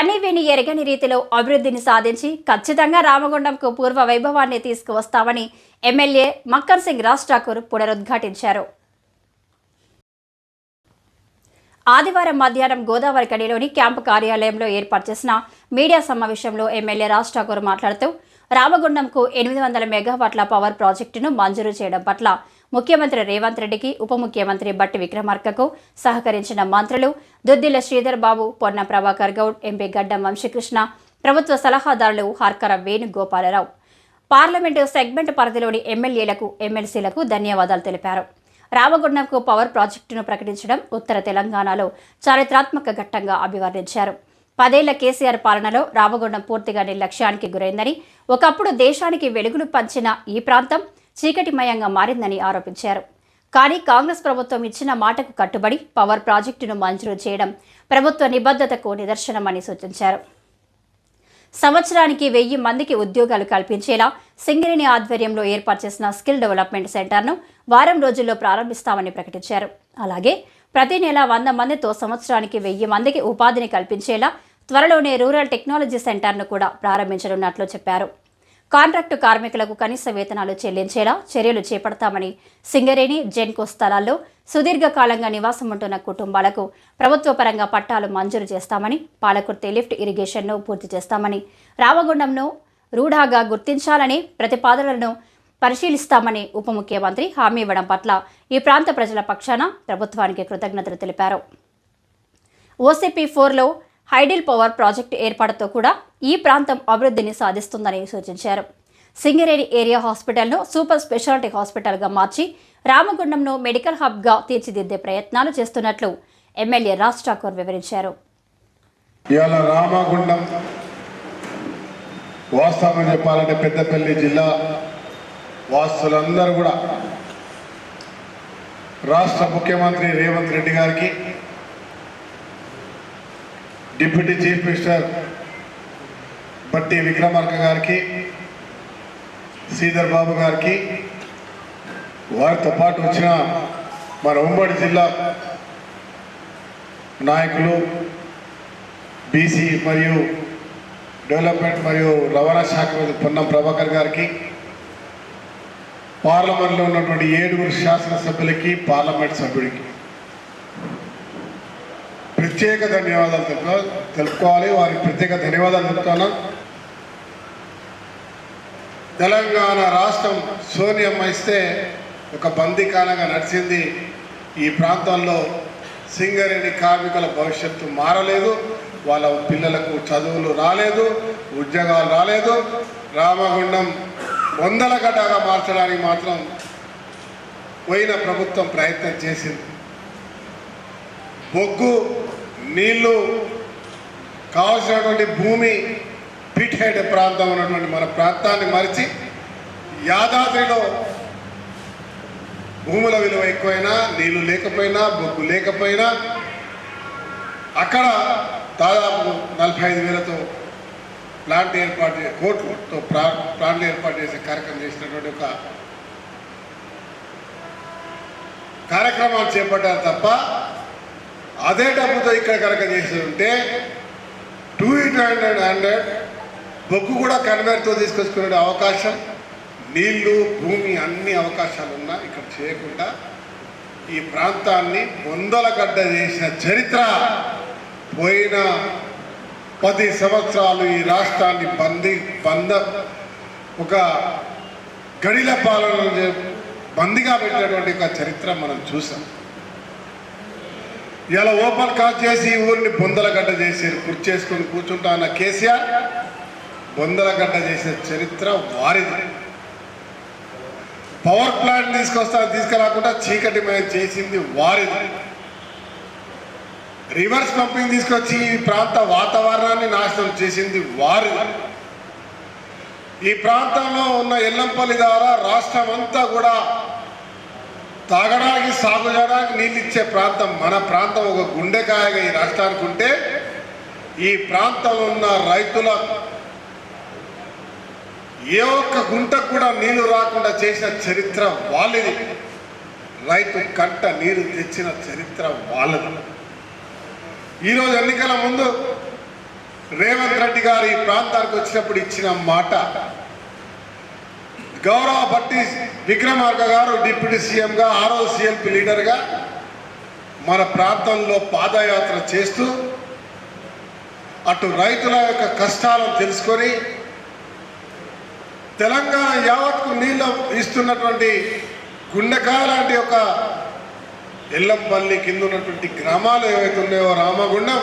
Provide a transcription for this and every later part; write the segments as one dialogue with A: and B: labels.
A: కన్నీవిని ఎరగని రీతిలో అభివృద్ధిని సాధించి ఖచ్చితంగా రామగుండంకు పూర్వ వైభవాన్ని తీసుకువస్తామని ఎమ్మెల్యే మక్కర్ సింగ్ రాజ్ ఠాకూర్ పునరుద్ఘాటించారు. ఆదివారం మధ్యాహ్నం గోదావరి కడిలోని క్యాంపు కార్యాలయంలో ఏర్పాటు చేసిన మీడియా సమావేశంలో ఎమ్మెల్యే రాజ్ ఠాకూర్ మాట్లాడుతూ రామగుండంకు ఎనిమిది వందల మెగావాట్ల పవర్ ప్రాజెక్టును మంజూరు చేయడం పట్ల ముఖ్యమంత్రి రేవంత్ రెడ్డికి ఉప ముఖ్యమంత్రి బట్టి విక్రమార్కకు సహకరించిన మంత్రులు దుద్దిల శ్రీధర్ బాబు పొన్న ప్రభాకర్ గౌడ్ ఎంపీ గడ్డం వంశీకృష్ణ ప్రభుత్వ సలహాదారులు హార్కర వేణుగోపాలరావు. పార్లమెంటు సెగ్మెంట్ పరిధిలోని ఎమ్మెల్యేలకు ఎమ్మెల్సీలకు ధన్యవాదాలు తెలిపారు. రామగుండంకు పవర్ ప్రాజెక్టును ప్రకటించడం ఉత్తర తెలంగాణలో చారిత్రాత్మక ఘట్టంగా అభివర్ణించారు. పదేళ్ళ కేసీఆర్ పాలనలో రామగుండం పూర్తిగా నిర్లక్ష్యానికి గురైందని ఒకప్పుడు దేశానికి వెలుగులు పంచిన ఈ ప్రాంతం చీకటిమయంగా మారిందని ఆరోపించారు. కానీ కాంగ్రెస్ ప్రభుత్వం ఇచ్చిన మాటకు కట్టుబడి పవర్ ప్రాజెక్టును మంజూరు చేయడం ప్రభుత్వ నిబద్ధతకు నిదర్శనమని సూచించారు. సంవత్సరానికి వెయ్యి మందికి ఉద్యోగాలు కల్పించేలా సింగరేణి ఆధ్వర్యంలో ఏర్పాటు చేసిన స్కిల్ డెవలప్మెంట్ సెంటర్ను వారం రోజుల్లో ప్రారంభిస్తామని ప్రకటించారు. అలాగే ప్రతి నెల వంద మందితో సంవత్సరానికి వెయ్యి మందికి ఉపాధిని కల్పించేలా త్వరలోనే రూరల్ టెక్నాలజీ సెంటర్ను కూడా ప్రారంభించనున్నట్లు చెప్పారు. కాంట్రాక్టు కార్మికులకు కనీస వేతనాలు చెల్లించేలా చర్యలు చేపడతామని సింగరేణి జెన్కో స్థలాల్లో సుదీర్ఘకాలంగా నివాసం ఉంటున్న కుటుంబాలకు ప్రభుత్వ పరంగా పట్టాలు మంజూరు చేస్తామని పాలకుర్తి లిఫ్ట్ ఇరిగేషన్ను పూర్తి చేస్తామని రామగుండంను రూఢాగా గుర్తించాలని ప్రతిపాదనలను పరిశీలిస్తామని ఉప ముఖ్యమంత్రి హామీ ఇవ్వడం పట్ల ఈ ప్రాంత ప్రజల పక్షాన ప్రభుత్వానికి కృతజ్ఞతలు తెలిపారు. ఓసీపీ ఫోర్లో హైడిల్ పవర్ ప్రాజెక్టు ఏర్పాటుతో కూడా ఈ ప్రాంతం అభివృద్ధిని సాధిస్తుందని సూచించారు. సింగరేణి ఏరియా హాస్పిటల్ను సూపర్ స్పెషాలిటీ హాస్పిటల్గా మార్చి రామగుండంను మెడికల్ హబ్గా తీర్చిదిద్దే ప్రయత్నాలు చేస్తున్నట్లు ఎమ్మెల్యే రాజ్ ఠాకూర్ వివరించారు.
B: ఇవాళ రామగుండం వాస్తవం చెప్పాలంటే పెద్దపల్లి జిల్లా వాస్తులందరూ కూడా రాష్ట్ర ముఖ్యమంత్రి రేవంత్ రెడ్డి గారికి డిప్యూటీ చీఫ్ మినిస్టర్ బట్టి విక్రమార్క గారికి శ్రీధర్ బాబు గారికి వారితో పాటు వచ్చిన మన ఉమ్మడి జిల్లా నాయకులు బీసీ మరియు డెవలప్మెంట్ మరియు రవాణా శాఖ పొన్నం ప్రభాకర్ గారికి పార్లమెంట్లో ఉన్నటువంటి ఏడుగురు శాసనసభ్యులకి పార్లమెంట్ సభ్యుడికి. ప్రత్యేక ధన్యవాదాలు తెలుపు తెలుపుకోవాలి. వారికి ప్రత్యేక ధన్యవాదాలు చెప్తాను తెలంగాణ రాష్ట్రం సోనియమ్మ ఇస్తే ఒక బందీకాలంగా నడిచింది. ఈ ప్రాంతంలో సింగరేణి కార్మికుల భవిష్యత్తు మారలేదు. వాళ్ళ పిల్లలకు చదువులు రాలేదు ఉద్యోగాలు రాలేదు. రామగుండం వందల గడ్డగా మార్చడానికి మాత్రం పోయిన ప్రభుత్వం ప్రయత్నం చేసింది. బొగ్గు నీళ్ళు కావలసినటువంటి భూమి పిట్హెడ్ ప్రాంతం ఉన్నటువంటి మన ప్రాంతాన్ని మరిచి యాదాద్రిలో భూముల విలువ ఎక్కువైనా నీళ్ళు లేకపోయినా బొగ్గు లేకపోయినా అక్కడ దాదాపు నలభై ఐదు వేలతో ప్లాంట్ ఏర్పాటు చే- కోట్లతో ప్లా ప్లాంట్లు ఏర్పాటు చేసే కార్యక్రమం చేసినటువంటి ఒక కార్యక్రమాలు చేపట్టారు తప్ప అదే డబ్బుతో ఇక్కడ కనుక చేసి ఉంటే టూ హండ్రెడ్ హండ్రెడ్ బొగ్గు కూడా కన్వేర్తో తీసుకొచ్చుకునే అవకాశం నీళ్ళు భూమి అన్ని అవకాశాలు ఉన్నా ఇక్కడ చేయకుండా ఈ ప్రాంతాన్ని వందల గడ్డ చేసిన చరిత్ర పోయిన పది సంవత్సరాలు ఈ రాష్ట్రాన్ని బందీ బంద ఒక గడిల పాలన చే- బందీగా పెట్టినటువంటి ఒక చరిత్ర మనం చూసాం. ఇలా ఓపెన్ కాల్ చేసి ఊరిని బొందలగడ్డ చేసారు కుర్చేసుకొని కూర్చుంటా అన్న కేసీఆర్ బొందలగడ్డ చేసిన చరిత్ర వారిది. పవర్ ప్లాంట్ తీసుకొస్తా తీసుకురాకుండా చీకటి మీద చేసింది వారిది. రివర్స్ పంపింగ్ తీసుకొచ్చి ఈ ప్రాంత వాతావరణాన్ని నాశనం చేసింది వారిది. ఈ ప్రాంతంలో ఉన్న ఎల్లంపల్లి ద్వారా రాష్ట్రం అంతా కూడా తాగడానికి సాగు చేయడానికి నీళ్ళు ఇచ్చే ప్రాంతం మన ప్రాంతం. ఒక గుండెకాయగా ఈ రాష్ట్రానికి ఉంటే ఈ ప్రాంతంలో ఉన్న రైతుల ఏ ఒక్క గుంటకు కూడా నీళ్ళు రాకుండా చేసిన చరిత్ర వాళ్ళది. రైతు కంట నీరు తెచ్చిన చరిత్ర వాళ్ళది. ఈరోజు ఎన్నికల ముందు రేవంత్ రెడ్డి గారు ఈ ప్రాంతానికి వచ్చినప్పుడు ఇచ్చిన మాట గౌరవ భట్టి విక్రమార్క గారు డిప్యూటీ సీఎంగా ఆరో సిఎల్పి లీడర్గా మన ప్రాంతంలో పాదయాత్ర చేస్తూ అటు రైతుల యొక్క కష్టాలను తెలుసుకొని తెలంగాణ యావత్కు నీళ్ళు ఇస్తున్నటువంటి గుండెకాయ లాంటి ఒక ఎల్లంపల్లి కింద ఉన్నటువంటి గ్రామాలు ఏవైతే ఉన్నాయో రామగుండం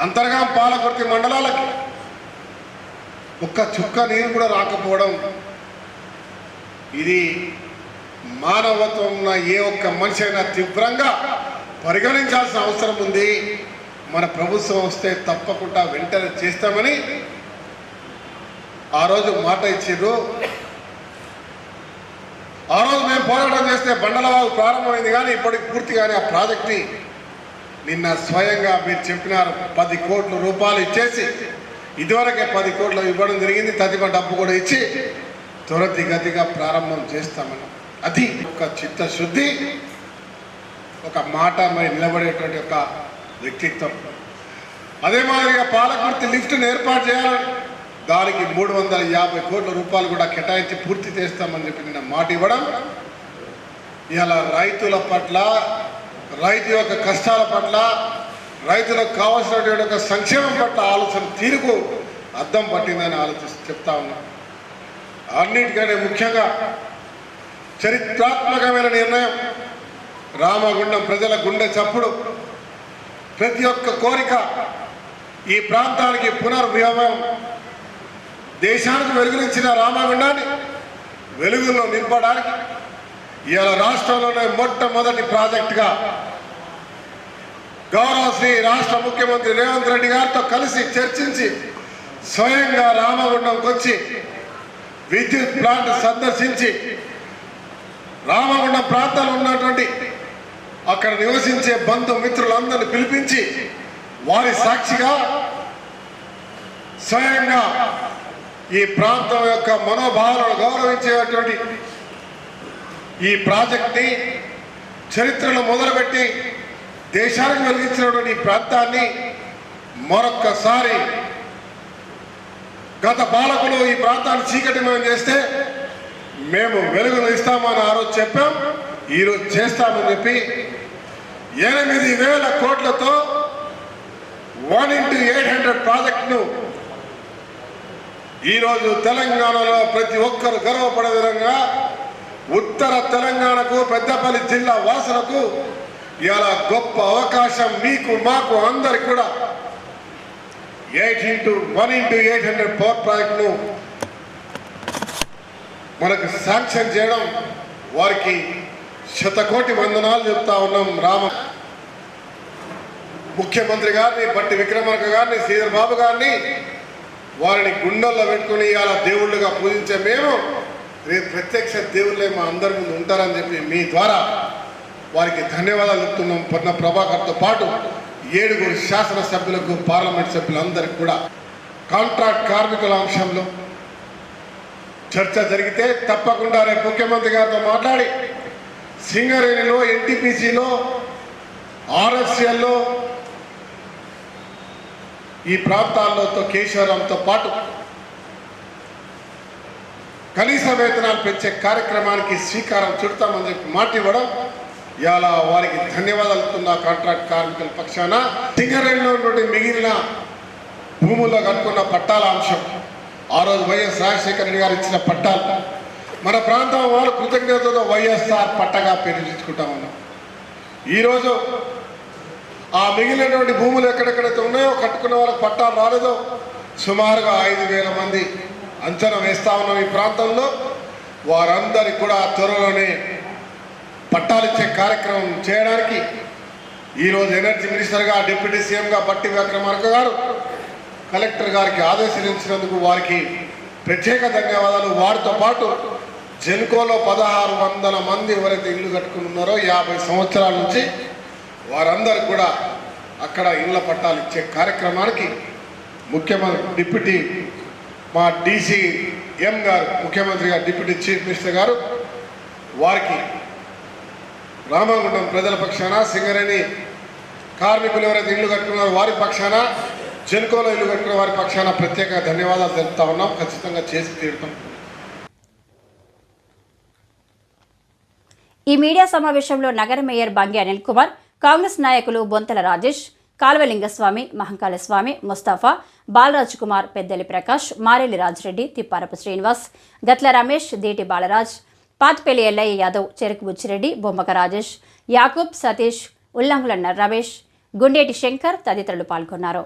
B: అంతర్గాం పాలకుర్తి మండలాలకి ఒక్క చుక్క నీరు కూడా రాకపోవడం. ఇది మానవత్వం ఉన్న ఏ ఒక్క మనిషి అయినా తీవ్రంగా పరిగణించాల్సిన అవసరం ఉంది. మన ప్రభుత్వం వస్తే తప్పకుండా వెంటనే చేస్తామని ఆ రోజు మాట ఇచ్చిండ్రు. ఆ రోజు మేము పోరాటం చేస్తే బండలవాగు ప్రారంభమైంది కానీ ఇప్పటికి పూర్తి కానీ ఆ ప్రాజెక్ట్ని నిన్న స్వయంగా మీరు చెప్పినారు పది కోట్ల రూపాయలు ఇచ్చేసి ఇదివరకే పది కోట్లు ఇవ్వడం జరిగింది తదిమ డబ్బు కూడా ఇచ్చి త్వరతిగతిగా ప్రారంభం చేస్తామని. అది ఒక చిత్తశుద్ధి ఒక మాట మరి నిలబడేటువంటి ఒక వ్యక్తిత్వం. అదే మాదిరిగా పాలకుర్తి లిఫ్ట్ను ఏర్పాటు చేయాలని దానికి మూడు వందల యాభై కోట్ల రూపాయలు కూడా కేటాయించి పూర్తి చేస్తామని చెప్పి నిన్న మాట ఇవ్వడం. ఇలా రైతుల పట్ల రైతు యొక్క కష్టాల పట్ల రైతులకు కావాల్సినటువంటి ఒక సంక్షేమం పట్ల ఆలోచన తీరుకు అద్దం పట్టిందని ఆలోచిస్తూ చెప్తా ఉన్నా. అన్నిటికంటే ముఖ్యంగా చరిత్రాత్మకమైన నిర్ణయం రామగుండం ప్రజల గుండె చప్పుడు. ప్రతి ఒక్క కోరిక ఈ ప్రాంతానికి పునర్వ్యూహం దేశానికి వెలుగునిచ్చిన రామగుండాన్ని వెలుగులో నింపడానికి ఇవాళ రాష్ట్రంలోనే మొట్టమొదటి ప్రాజెక్టుగా గౌరవ శ్రీ రాష్ట్ర ముఖ్యమంత్రి రేవంత్ రెడ్డి గారితో కలిసి చర్చించి స్వయంగా రామగుండంకి వచ్చి విద్యుత్ ప్లాంట్ సందర్శించి రామగుండం ప్రాంతాలు ఉన్నటువంటి అక్కడ నివసించే బంధు మిత్రులందరిని పిలిపించి వారి సాక్షిగా స్వయంగా ఈ ప్రాంతం యొక్క మనోభావాలను గౌరవించేటువంటి ఈ ప్రాజెక్ట్ని చరిత్రను మొదలుపెట్టి దేశానికి వెలిగించినటువంటి ప్రాంతాన్ని మరొక్కసారి గత పాలకులు ఈ ప్రాంతాన్ని చీకటిమయం చేస్తే మేము వెలుగును ఇస్తామని ఆ రోజు చెప్పాం. ఈరోజు చేస్తామని చెప్పి ఎనిమిది వేల కోట్లతో వన్ ఇంటూ ఎయిట్ హండ్రెడ్ ప్రాజెక్టును ఈరోజు తెలంగాణలో ప్రతి ఒక్కరు గర్వపడే విధంగా ఉత్తర తెలంగాణకు పెద్దపల్లి జిల్లా వాసులకు ఇలా గొప్ప అవకాశం మీకు మాకు అందరికి కూడా. Eight into one into eight hundred power ప్రాజెక్ట్ను మనకు శాంక్షన్ చేయడం వారికి శతకోటి వందనాలు చెప్తా ఉన్నాం రామ. ముఖ్యమంత్రి గారిని బట్టి విక్రమార్క గారిని శ్రీధర్ బాబు గారిని వారిని గుండెల్లో పెట్టుకుని ఇవాళ దేవుళ్ళుగా పూజించే మేము. రేపు ప్రత్యక్ష దేవుళ్ళే మా అందరి ముందు ఉంటారని చెప్పి మీ ద్వారా వారికి ధన్యవాదాలు చెప్తున్నాం. పొన్న ప్రభాకర్తో పాటు ఏడుగురు శాసనసభ్యులకు పార్లమెంట్ సభ్యులందరికీ కూడా. కాంట్రాక్ట్ కార్మికుల అంశంలో చర్చ జరిగితే తప్పకుండా రేపు ముఖ్యమంత్రి గారితో మాట్లాడి సింగరేణిలో ఎన్టీపీసీలో ఆర్ఎస్ఎల్లో ఈ ప్రాంతాల్లోతో కేశవరంతో పాటు కనీస వేతనాలు పెంచే కార్యక్రమానికి శ్రీకారం చుడతామని చెప్పి మాట ఇవ్వడం ఇవాళ వారికి ధన్యవాదాలు ఇస్తున్న కాంట్రాక్ట్ కార్మికుల పక్షాన సింగరేణిలో నుండి మిగిలిన భూముల్లో కట్టుకున్న పట్టాల అంశం. ఆ రోజు వైఎస్ రాజశేఖర రెడ్డి గారు ఇచ్చిన పట్టాలు. మన ప్రాంతం వారు కృతజ్ఞతతో వైఎస్ఆర్ పట్టగా పేరు ఉన్నాం. ఈరోజు ఆ మిగిలినటువంటి భూములు ఎక్కడెక్కడైతే ఉన్నాయో కట్టుకున్న వాళ్ళకి పట్టాలు రాలేదో సుమారుగా ఐదు వేల మంది అంచనా వేస్తా ఉన్నాం ఈ ప్రాంతంలో. వారందరికి కూడా త్వరలోనే పట్టాలిచ్చే కార్యక్రమం చేయడానికి ఈరోజు ఎనర్జీ మినిస్టర్గా డిప్యూటీ సీఎంగా బట్టి విక్రమార్క గారు కలెక్టర్ గారికి ఆదేశించినందుకు వారికి ప్రత్యేక ధన్యవాదాలు. వారితో పాటు జెన్కోలో పదహారు వందల మంది ఎవరైతే ఇల్లు కట్టుకుని ఉన్నారో యాభై సంవత్సరాల నుంచి వారందరూ కూడా అక్కడ ఇళ్ళ పట్టాలు ఇచ్చే కార్యక్రమానికి ముఖ్యమంత్రి డిప్యూటీ మా డీసీ ఎం గారు ముఖ్యమంత్రి గారు డిప్యూటీ చీఫ్ మినిస్టర్ గారు వారికి రామగుండం ప్రజల పక్షాన సింగరేణి కార్మికులు ఎవరైతే ఇల్లు కట్టుకున్నారో వారి పక్షాన జెన్కోలో ఇల్లు కట్టుకున్న వారి పక్షాన ప్రత్యేక ధన్యవాదాలు తెలుపుతా ఉన్నాం. ఖచ్చితంగా చేసి తీరుతాం.
A: ఈ మీడియా సమావేశంలో నగర మేయర్ బంగి అనిల్ కుమార్ కాంగ్రెస్ నాయకులు బొంతల రాజేష్ కాల్వలింగస్వామి మహంకాళ స్వామి ముస్తాఫా బాలరాజ్ కుమార్ పెద్దలి ప్రకాష్ మారెల్లి రాజిరెడ్డి తిప్పారపు శ్రీనివాస్ గట్ల రమేష్ దేటి బాలరాజ్ పాతిపల్లి ఎల్లయ్య యాదవ్ చెరుకు బుచ్చిరెడ్డి బొమ్మక రాజేష్ యాకూబ్ సతీష్ ఉల్లంఘుల రమేష్ గుండేటి శంకర్ తదితరులు పాల్గొన్నారు.